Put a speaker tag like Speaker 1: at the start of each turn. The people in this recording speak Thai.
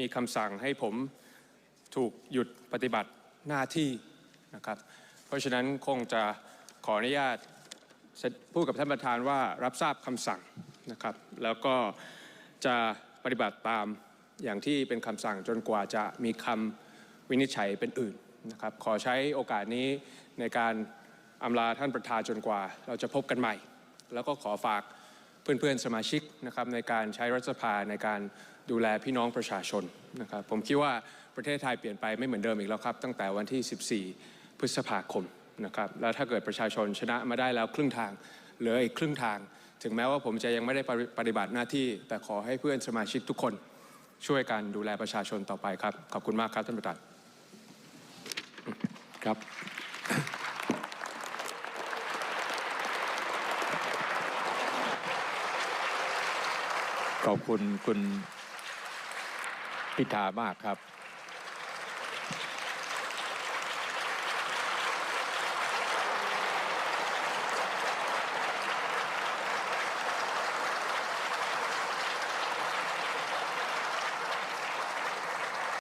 Speaker 1: มีคำสั่งให้ผมถูกหยุดปฏิบัติหน้าที่นะครับ เพราะฉะนั้นคงจะขออนุญาตพูดกับท่านประธานว่ารับทราบคำสั่งนะครับ แล้วก็จะปฏิบัติตามอย่างที่เป็นคำสั่งจนกว่าจะมีคำวินิจฉัยเป็นอื่นนะครับ ขอใช้โอกาสนี้ในการอำลาท่านประธานจนกว่า เราจะพบกันใหม่ แล้วก็ขอฝาก เพื่อนๆสมาชิกนะครับในการใช้รัฐสภาในการดูแลพี่น้องประชาชนนะครับผมคิดว่าประเทศไทยเปลี่ยนไปไม่เหมือนเดิมอีกแล้วครับ ตั้งแต่วันที่ 14 พฤษภาคมนะครับแล้วถ้าเกิดประชาชนชนะมาได้แล้วครึ่งทางเหลืออีกครึ่งทาง ถึงแม้ว่าผมจะยังไม่ได้ปฏิบัติหน้าที่ แต่ขอให้เพื่อนสมาชิกทุกคนช่วยกันดูแลประชาชนต่อไปครับ ขอบคุณมากครับท่านประธาน
Speaker 2: ครับ ขอบคุณคุณพิธามากครับ